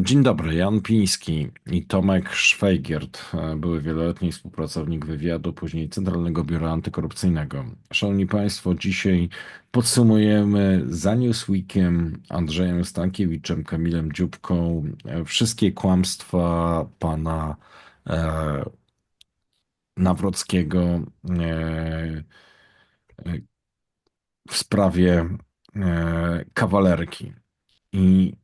Dzień dobry, Jan Piński i Tomek Szwajgiert, e, były wieloletni współpracownik wywiadu, później Centralnego Biura Antykorupcyjnego. Szanowni Państwo, dzisiaj podsumujemy za Newsweekiem, Andrzejem Stankiewiczem, Kamilem Dziubką e, wszystkie kłamstwa pana e, Nawrockiego e, e, w sprawie e, kawalerki. I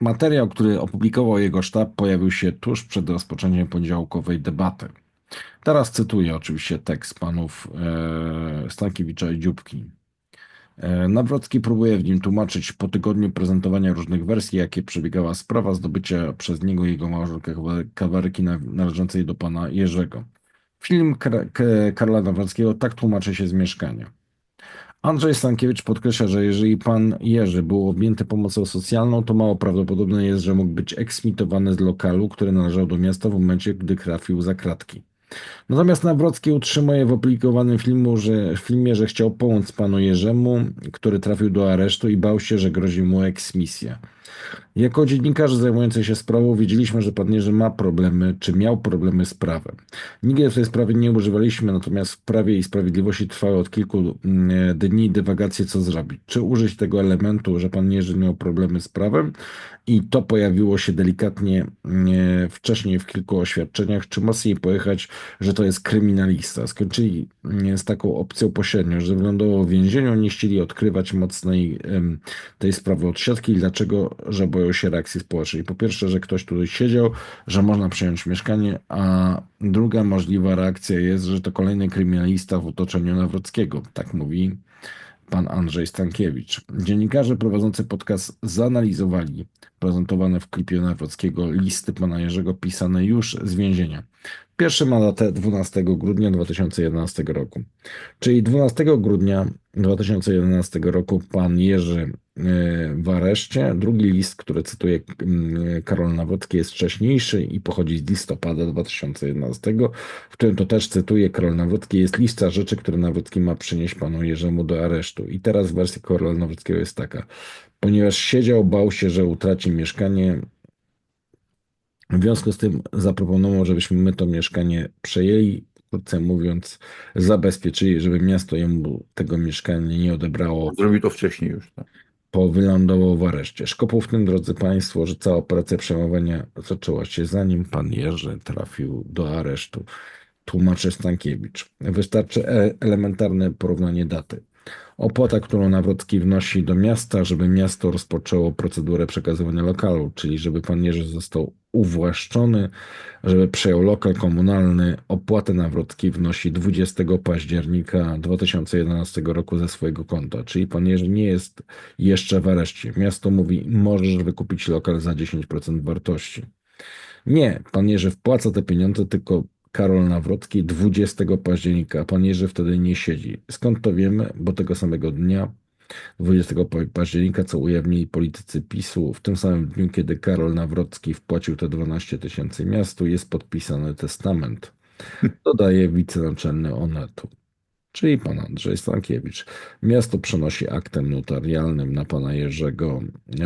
Materiał, który opublikował jego sztab, pojawił się tuż przed rozpoczęciem poniedziałkowej debaty. Teraz cytuję oczywiście tekst panów e, Stankiewicza i Dziubki. E, Nawrocki próbuje w nim tłumaczyć po tygodniu prezentowania różnych wersji, jakie przebiegała sprawa zdobycia przez niego i jego małżonkę kawalerki należącej do pana Jerzego. Film Kar Karla Nawrockiego tak tłumaczy się z mieszkania. Andrzej Stankiewicz podkreśla, że jeżeli pan Jerzy był objęty pomocą socjalną, to mało prawdopodobne jest, że mógł być eksmitowany z lokalu, który należał do miasta w momencie, gdy trafił za kratki. Natomiast Nawrocki utrzymuje w opublikowanym filmu, że, w filmie, że chciał pomóc panu Jerzemu, który trafił do aresztu i bał się, że grozi mu eksmisja. Jako dziennikarze zajmujący się sprawą wiedzieliśmy, że pan Jerzy ma problemy, czy miał problemy z prawem. Nigdy w tej sprawie nie używaliśmy, natomiast w Prawie i Sprawiedliwości trwały od kilku mm, dni dywagacje, co zrobić. Czy użyć tego elementu, że pan Jerzy miał problemy z prawem i to pojawiło się delikatnie mm, wcześniej w kilku oświadczeniach, czy mocniej pojechać, że to jest kryminalista. Skończyli mm, z taką opcją pośrednio, że wylądował w więzieniu, nie chcieli odkrywać mocnej tej sprawy od siatki. Dlaczego? Że boją się reakcji społecznej. Po pierwsze, że ktoś tutaj siedział, że można przejąć mieszkanie, a druga możliwa reakcja jest, że to kolejny kryminalista w otoczeniu Nawrockiego. Tak mówi pan Andrzej Stankiewicz. Dziennikarze prowadzący podcast zanalizowali prezentowane w klipie Nawrockiego listy pana Jerzego pisane już z więzienia. Pierwszy ma datę 12 grudnia 2011 roku. Czyli 12 grudnia 2011 roku pan Jerzy e, w areszcie. Drugi list, który cytuje Karol Nawrocki jest wcześniejszy i pochodzi z listopada 2011, w którym to też cytuje Karol Nawrocki jest lista rzeczy, które Nawrocki ma przynieść panu Jerzemu do aresztu. I teraz wersja Karola Nawrockiego jest taka. Ponieważ siedział, bał się, że utraci mieszkanie, w związku z tym zaproponował, żebyśmy my to mieszkanie przejęli, krótce mówiąc, zabezpieczyli, żeby miasto jemu tego mieszkania nie odebrało. Zrobił to wcześniej już. Tak? Po wylądował w areszcie. Szkopuł w tym, drodzy Państwo, że cała operacja przejmowania zaczęła się zanim pan Jerzy trafił do aresztu. Tłumaczy Stankiewicz. Wystarczy e elementarne porównanie daty. Opłata, którą Nawrocki wnosi do miasta, żeby miasto rozpoczęło procedurę przekazywania lokalu, czyli żeby pan Jerzy został uwłaszczony, żeby przejął lokal komunalny. Opłatę Nawrocki wnosi 20 października 2011 roku ze swojego konta, czyli pan Jerzy nie jest jeszcze w areszcie. Miasto mówi, możesz wykupić lokal za 10% wartości. Nie, pan Jerzy wpłaca te pieniądze, tylko Karol Nawrocki 20 października. Pan Jerzy wtedy nie siedzi. Skąd to wiemy? Bo tego samego dnia, 20 października, co ujawnili politycy PiSu, w tym samym dniu, kiedy Karol Nawrocki wpłacił te 12 tysięcy miastu, jest podpisany testament. Dodaje wicenaczelny Onetu czyli pan Andrzej Stankiewicz. Miasto przenosi aktem notarialnym na pana Jerzego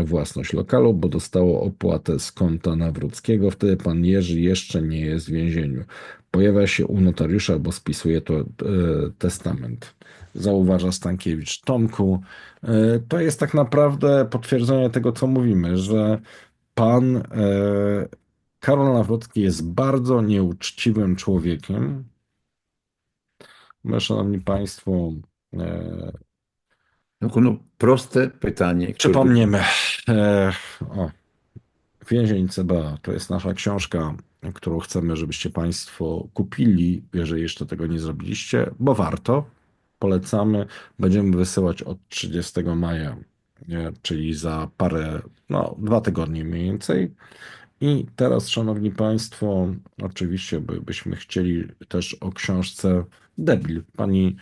własność lokalu, bo dostało opłatę z konta Nawróckiego. Wtedy pan Jerzy jeszcze nie jest w więzieniu. Pojawia się u notariusza, bo spisuje to e, testament. Zauważa Stankiewicz. Tomku, e, to jest tak naprawdę potwierdzenie tego, co mówimy, że pan e, Karol Nawrocki jest bardzo nieuczciwym człowiekiem, My, szanowni Państwo, e, No, proste pytanie. E, o, Więzień CBA to jest nasza książka, którą chcemy, żebyście Państwo kupili, jeżeli jeszcze tego nie zrobiliście, bo warto. Polecamy. Będziemy wysyłać od 30 maja, czyli za parę, no, dwa tygodnie mniej więcej. I teraz, Szanowni Państwo, oczywiście by, byśmy chcieli też o książce Debil pani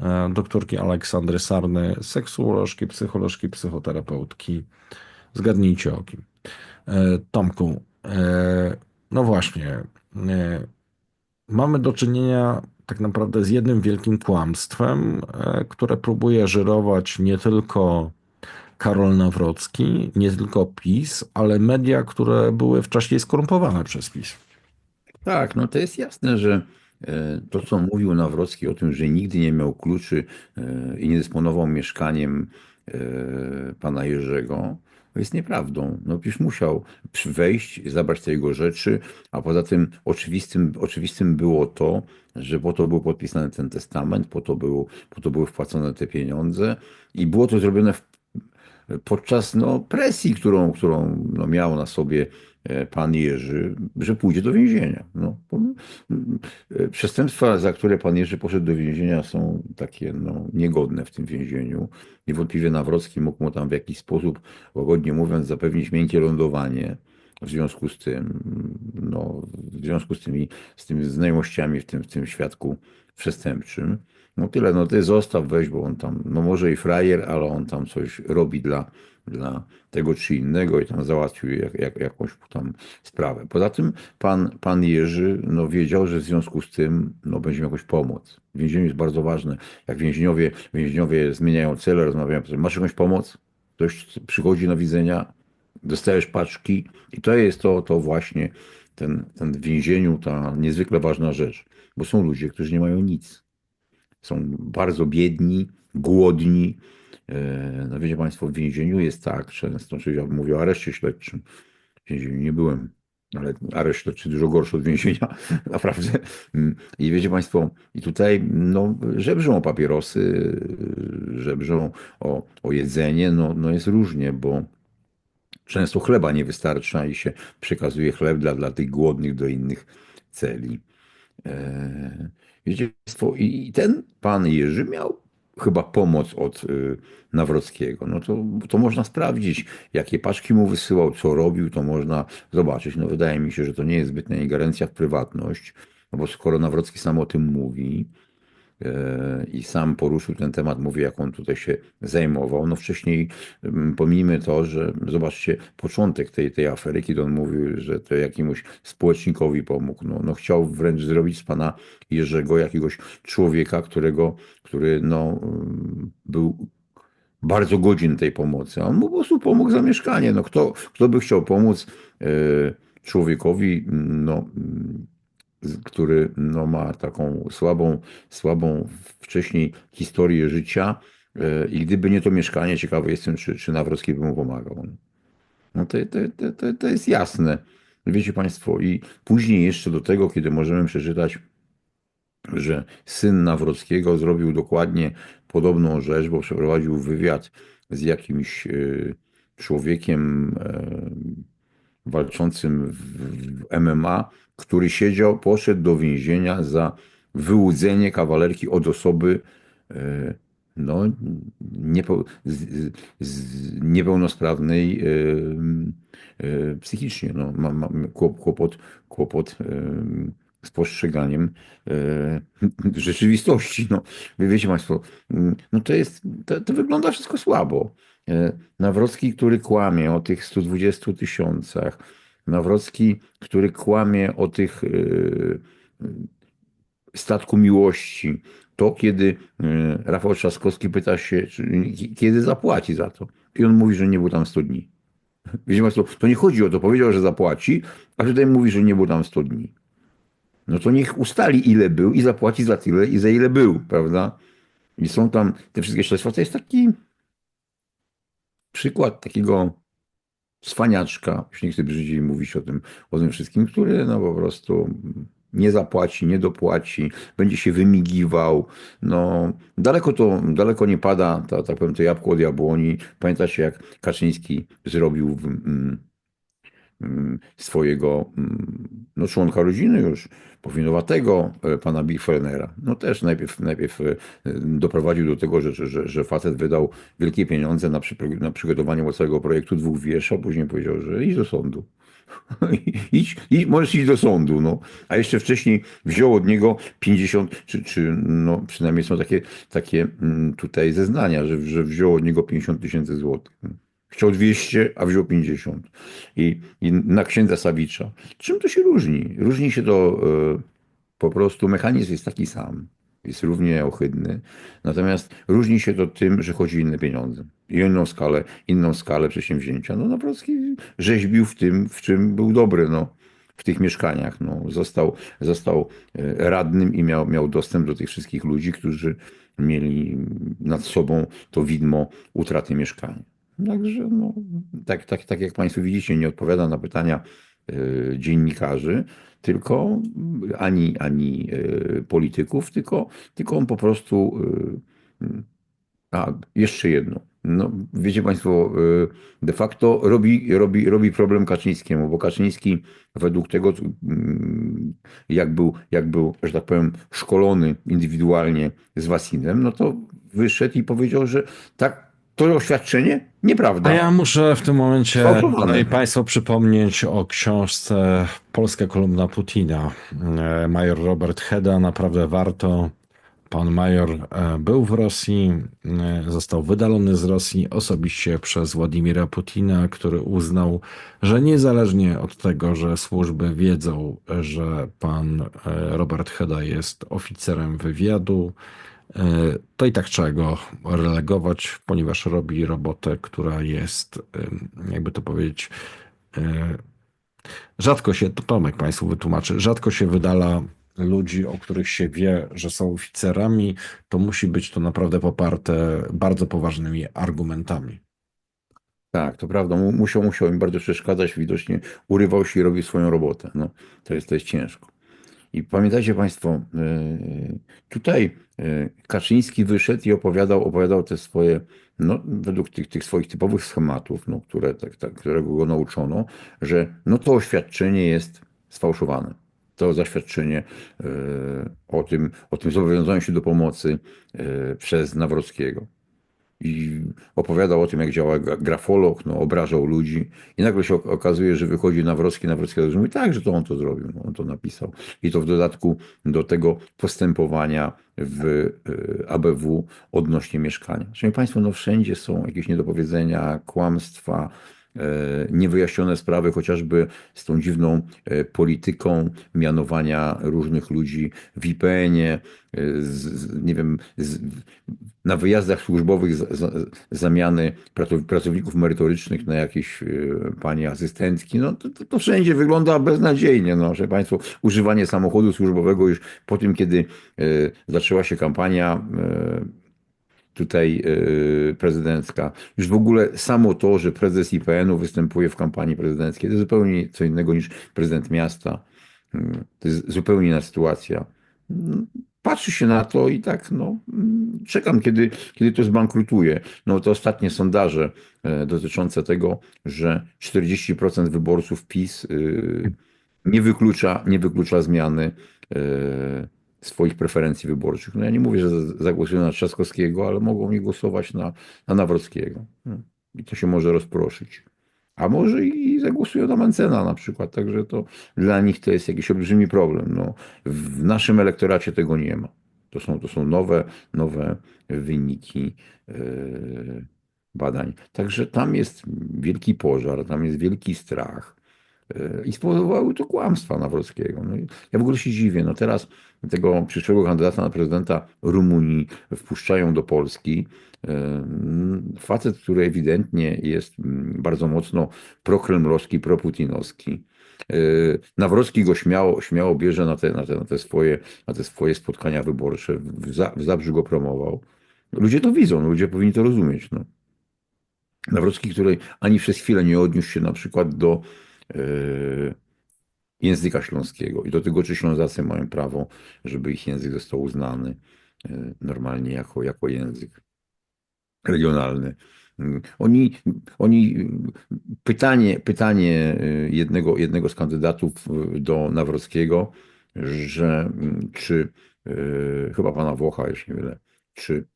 e, doktorki Aleksandry Sarny, seksuolożki, psycholożki, psychoterapeutki. Zgadnijcie o kim. E, Tomku, e, no właśnie, mamy do czynienia tak naprawdę z jednym wielkim kłamstwem, e, które próbuje żyrować nie tylko Karol Nawrocki, nie tylko PiS, ale media, które były wcześniej skorumpowane przez PiS. Tak, no to jest jasne, że e, to, co mówił Nawrocki o tym, że nigdy nie miał kluczy e, i nie dysponował mieszkaniem pana Jerzego, jest nieprawdą. No przecież musiał wejść, zabrać te jego rzeczy, a poza tym oczywistym, oczywistym było to, że po to był podpisany ten testament, po to, był, po to były wpłacone te pieniądze i było to zrobione w podczas no, presji, którą, którą no, miał na sobie e, pan Jerzy, że pójdzie do więzienia. No, mm, e, przestępstwa, za które pan Jerzy poszedł do więzienia, są takie no, niegodne w tym więzieniu. Niewątpliwie Nawrocki mógł mu tam w jakiś sposób, łagodnie mówiąc, zapewnić miękkie lądowanie. W związku z tym, no, w związku z tymi, z tymi znajomościami w tym, w tym świadku przestępczym. No tyle, no ty zostaw, weź, bo on tam, no może i frajer, ale on tam coś robi dla, dla tego czy innego i tam załatwił jak, jak, jakąś tam sprawę. Poza tym pan, pan Jerzy no, wiedział, że w związku z tym no, będzie miał jakąś pomoc. W więzieniu jest bardzo ważne. Jak więźniowie, więźniowie zmieniają cele, rozmawiają, masz jakąś pomoc? Ktoś przychodzi na widzenia, dostajesz paczki i to jest to, to właśnie ten, ten w więzieniu ta niezwykle ważna rzecz, bo są ludzie, którzy nie mają nic są bardzo biedni, głodni. E, No wiecie Państwo, w więzieniu jest tak często, czyli ja mówię o areszcie śledczym. W więzieniu nie byłem, ale areszt śledczy dużo gorszy od więzienia, naprawdę. Mm, I wiecie Państwo, i tutaj no, żebrzą o papierosy, żebrzą o, o jedzenie, no, no jest różnie, bo często chleba nie wystarcza i się przekazuje chleb dla, dla tych głodnych do innych celi. E, Wiecie Państwo, i ten pan Jerzy miał chyba pomoc od y, Nawrockiego. No to, to można sprawdzić, jakie paczki mu wysyłał, co robił, to można zobaczyć. No wydaje mi się, że to nie jest zbytnia ingerencja w prywatność, no bo skoro Nawrocki sam o tym mówi, i sam poruszył ten temat, mówi, jak on tutaj się zajmował. No wcześniej mm, pomijmy to, że zobaczcie początek tej, tej afery, kiedy on mówił, że to jakiemuś społecznikowi pomógł. No, no chciał wręcz zrobić z pana Jerzego jakiegoś człowieka, którego, który no, mm, był bardzo godzin tej pomocy. On mu po prostu pomógł za mieszkanie. No kto, kto by chciał pomóc e, człowiekowi, no, mm, który no, ma taką słabą, słabą wcześniej historię życia e, i gdyby nie to mieszkanie, ciekawy jestem, czy, czy Nawrocki by mu pomagał. No to, to, to, to, jest jasne. Wiecie Państwo, i później jeszcze do tego, kiedy możemy przeczytać, że syn Nawrockiego zrobił dokładnie podobną rzecz, bo przeprowadził wywiad z jakimś e, człowiekiem e, walczącym w MMA, który siedział, poszedł do więzienia za wyłudzenie kawalerki od osoby e, no, z, z, niepełnosprawnej e, e, psychicznie. No, ma, ma kłop- kłopot, kłopot z postrzeganiem rzeczywistości. No, wiecie Państwo, mm, no to jest, to, to wygląda wszystko słabo. E, Nawrocki, który kłamie o tych 120 tysiącach, Nawrocki, który kłamie o tych e, statku miłości, to kiedy e, Rafał Trzaskowski pyta się, kiedy zapłaci za to. I on mówi, że nie był tam 100 dni. Wiecie Państwo, to nie chodzi o to, powiedział, że zapłaci, a tutaj mówi, że nie był tam 100 dni. No to niech ustali, ile był i zapłaci za tyle i za ile był, prawda? I są tam te wszystkie śledztwa. To jest taki przykład takiego cwaniaczka, już nie chcę brzydziej mówić o tym, o tym wszystkim, który no po prostu nie zapłaci, nie dopłaci, będzie się wymigiwał. No, daleko to, daleko nie pada, ta, tak powiem, to jabłko od jabłoni. Pamiętacie, jak Kaczyński zrobił w, mm, swojego mm, no, członka rodziny już, powinowatego e, pana Bichfelnera. No też najpierw, najpierw e, doprowadził do tego, że, że, że facet wydał wielkie pieniądze na, przy, na przygotowanie całego projektu dwóch wież, a później powiedział, że idź do sądu. idź, idź, możesz iść do sądu, no. A jeszcze wcześniej wziął od niego 50, czy, czy no, przynajmniej są takie, takie mm, tutaj zeznania, że, że wziął od niego 50 tysięcy złotych. Chciał 200, a wziął 50. I, I na księdza Sawicza. Czym to się różni? Różni się to e, po prostu, mechanizm jest taki sam. jest równie ohydny. Natomiast różni się to tym, że chodzi o inne pieniądze i inną skalę, inną skalę przedsięwzięcia. No Nawrocki rzeźbił w tym, w czym był dobry, no, w tych mieszkaniach. No, został, został e, radnym i miał, miał dostęp do tych wszystkich ludzi, którzy mieli nad sobą to widmo utraty mieszkania. Także, no, tak, tak, tak jak Państwo widzicie, nie odpowiada na pytania e, dziennikarzy, tylko ani, ani e, polityków, tylko, tylko on po prostu. e, A, jeszcze jedno. No, wiecie Państwo, de facto robi, robi, robi problem Kaczyńskiemu, bo Kaczyński według tego, mm, jak był, jak był, że tak powiem, szkolony indywidualnie z Wasinem, no to wyszedł i powiedział, że tak, to oświadczenie nieprawda. A ja muszę w tym momencie Państwu przypomnieć o książce Polska kolumna Putina. E, Major Robert Heda, naprawdę warto. Pan major e, był w Rosji, e, został wydalony z Rosji osobiście przez Władimira Putina, który uznał, że niezależnie od tego, że służby wiedzą, że pan Robert Heda jest oficerem wywiadu, to i tak trzeba go relegować, ponieważ robi robotę, która jest, jakby to powiedzieć, e, rzadko się, to Tomek Państwu wytłumaczy, rzadko się wydala ludzi, o których się wie, że są oficerami, to musi być to naprawdę poparte bardzo poważnymi argumentami. Tak, to prawda. Mu- Musiał, musiał im bardzo przeszkadzać. Widocznie urywał się i robił swoją robotę. No, to jest, to jest ciężko. I pamiętajcie Państwo, yy, tutaj yy, Kaczyński wyszedł i opowiadał, opowiadał te swoje, no, według tych, tych swoich typowych schematów, no, które, tak, tak, którego go nauczono, że no, to oświadczenie jest sfałszowane. To zaświadczenie yy, o tym, o tym zobowiązaniu się do pomocy przez Nawrockiego i opowiadał o tym, jak działa gra- grafolog, no, obrażał ludzi i nagle się ok- okazuje, że wychodzi Nawrocki, Nawrocki mówi, tak, że to on to zrobił, no, on to napisał. I to w dodatku do tego postępowania w y, ABW odnośnie mieszkania. Szanowni Państwo, no wszędzie są jakieś niedopowiedzenia, kłamstwa, e, niewyjaśnione sprawy, chociażby z tą dziwną e, polityką mianowania różnych ludzi w IPN-ie, e, z, z, nie wiem, z, na wyjazdach służbowych za, za, zamiany pracow- pracowników merytorycznych na jakieś e, panie asystentki. No to, to, wszędzie wygląda beznadziejnie. No, że Państwo, używanie samochodu służbowego już po tym, kiedy e, zaczęła się kampania e, tutaj e, prezydencka. Już w ogóle samo to, że prezes IPN-u występuje w kampanii prezydenckiej, to zupełnie co innego niż prezydent miasta. Mm, To jest zupełnie inna sytuacja. Mm, Patrzy się na to i tak, no, mm, czekam, kiedy, kiedy to zbankrutuje. No, te ostatnie sondaże e, dotyczące tego, że 40% wyborców PiS y, nie wyklucza, nie wyklucza zmiany e, swoich preferencji wyborczych. No ja nie mówię, że zagłosują na Trzaskowskiego, ale mogą nie głosować na, na Nawrockiego. Hmm. I to się może rozproszyć. A może i zagłosują na Mencena na przykład, także to dla nich to jest jakiś olbrzymi problem. No, w naszym elektoracie tego nie ma. To są, to są nowe, nowe wyniki e, badań. Także tam jest wielki pożar, tam jest wielki strach. I spowodowały to kłamstwa Nawrockiego. No ja w ogóle się dziwię. No teraz tego przyszłego kandydata na prezydenta Rumunii wpuszczają do Polski. Facet, który ewidentnie jest bardzo mocno prokremlowski, proputinowski. E, Nawrocki go śmiało, śmiało bierze na te, na te, na te, swoje, na te swoje spotkania wyborcze. W, Za- w Zabrzu go promował. Ludzie to widzą, no ludzie powinni to rozumieć. No. Nawrocki, który ani przez chwilę nie odniósł się na przykład do języka śląskiego i do tego, czy Ślązacy mają prawo, żeby ich język został uznany e, normalnie jako, jako język regionalny. Mm, Oni, oni pytanie, pytanie jednego, jednego z kandydatów do Nawrockiego, że mm, czy chyba pana Włocha, jeśli nie mylę, czy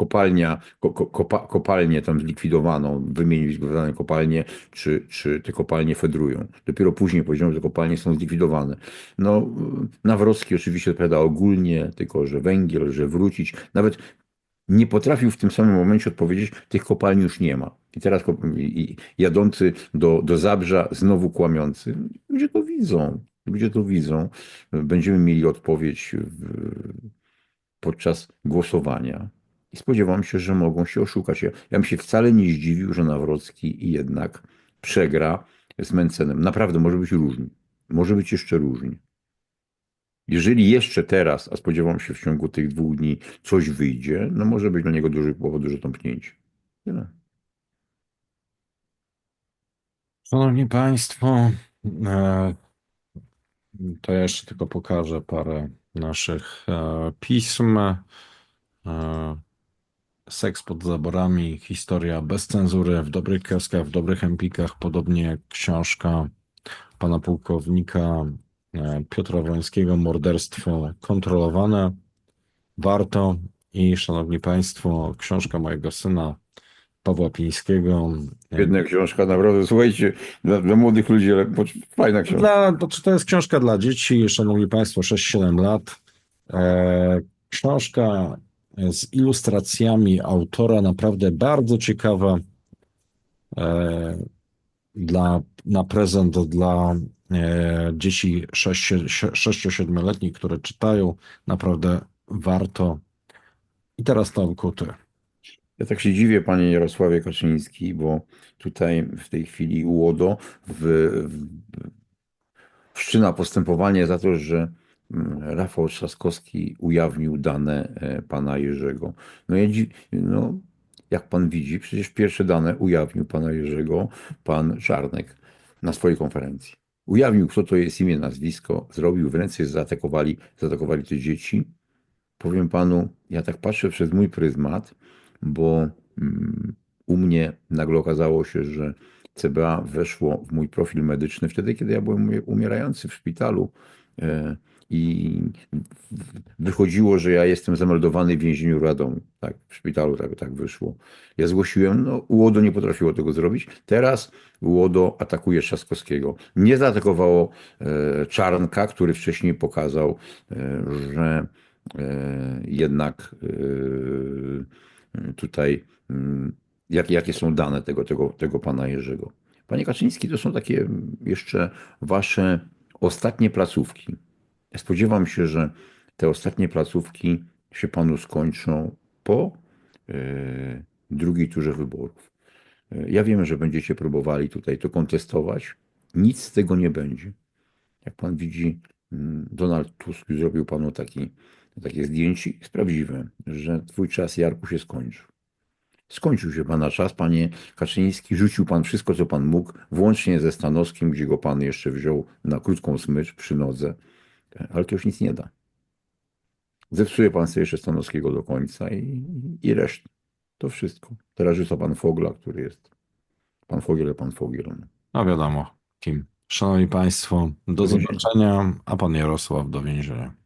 kopalnia, ko, ko, kopa, kopalnię tam zlikwidowano, wymienić zlikwidowane kopalnie, czy, czy te kopalnie fedrują. Dopiero później powiedziano, że kopalnie są zlikwidowane. No, Nawrocki oczywiście odpowiada ogólnie, tylko że węgiel, że wrócić. Nawet nie potrafił w tym samym momencie odpowiedzieć, tych kopalni już nie ma. I teraz i jadący do, do Zabrza, znowu kłamiący. Ludzie to widzą. Ludzie to widzą. Będziemy mieli odpowiedź w, podczas głosowania. I spodziewam się, że mogą się oszukać. Ja, ja bym się wcale nie zdziwił, że Nawrocki jednak przegra z Mencenem. Naprawdę może być różni. Może być jeszcze różni. Jeżeli jeszcze teraz, a spodziewam się w ciągu tych dwóch dni, coś wyjdzie, no może być dla niego duży powód, duże tąpnięcie. Tyle. Szanowni Państwo, e, to ja jeszcze tylko pokażę parę naszych e, pism. Seks pod zaborami, historia bez cenzury, w dobrych kioskach, w dobrych empikach, podobnie jak książka pana pułkownika e, Piotra Wońskiego, Morderstwo kontrolowane. Warto i szanowni Państwo, książka mojego syna Pawła Pińskiego. Jedna książka, naprawdę, słuchajcie, dla, dla młodych ludzi, ale fajna książka. Dla, to, to jest książka dla dzieci, szanowni Państwo, 6-7 lat. E, książka z ilustracjami autora, naprawdę bardzo ciekawa e, dla, na prezent dla e, dzieci 6-7-letnich, które czytają. Naprawdę warto. I teraz Tomku, ty. Ja tak się dziwię, panie Jarosławie Kaczyński, bo tutaj w tej chwili UODO w, w, wszczyna postępowanie za to, że Rafał Trzaskowski ujawnił dane e, pana Jerzego. No, ja, no jak pan widzi, przecież pierwsze dane ujawnił pana Jerzego pan Czarnek na swojej konferencji. Ujawnił, kto to jest imię, nazwisko, zrobił w ręce, zaatakowali, zaatakowali te dzieci. Powiem panu, ja tak patrzę przez mój pryzmat, bo mm, u mnie nagle okazało się, że CBA weszło w mój profil medyczny wtedy, kiedy ja byłem umie- umierający w szpitalu e, i wychodziło, że ja jestem zameldowany w więzieniu w Radomiu. Tak, w szpitalu tak, tak wyszło. Ja zgłosiłem, no UODO nie potrafiło tego zrobić. Teraz UODO atakuje Trzaskowskiego. Nie zaatakowało e, Czarnka, który wcześniej pokazał, e, że e, jednak e, tutaj mm, jak, jakie są dane tego, tego, tego pana Jerzego. Panie Kaczyński, to są takie jeszcze wasze ostatnie placówki. Spodziewam się, że te ostatnie placówki się panu skończą po e, drugiej turze wyborów. E, Ja wiem, że będziecie próbowali tutaj to kontestować. Nic z tego nie będzie. Jak pan widzi, mm, Donald Tusk zrobił panu taki, takie zdjęcie. Jest prawdziwe, że twój czas, Jarku, się skończył. Skończył się pana czas, panie Kaczyński. Rzucił pan wszystko, co pan mógł, włącznie ze Stanowskim, gdzie go pan jeszcze wziął na krótką smycz przy nodze. Ale to już nic nie da. Zepsuje pan sobie jeszcze Stanowskiego do końca i, i resztę. To wszystko. Teraz rzuca pan Fogla, który jest. Pan Fogiel, pan Fogiel. No wiadomo, kim. Szanowni Państwo, do Do zobaczenia, a pan Jarosław do więzienia.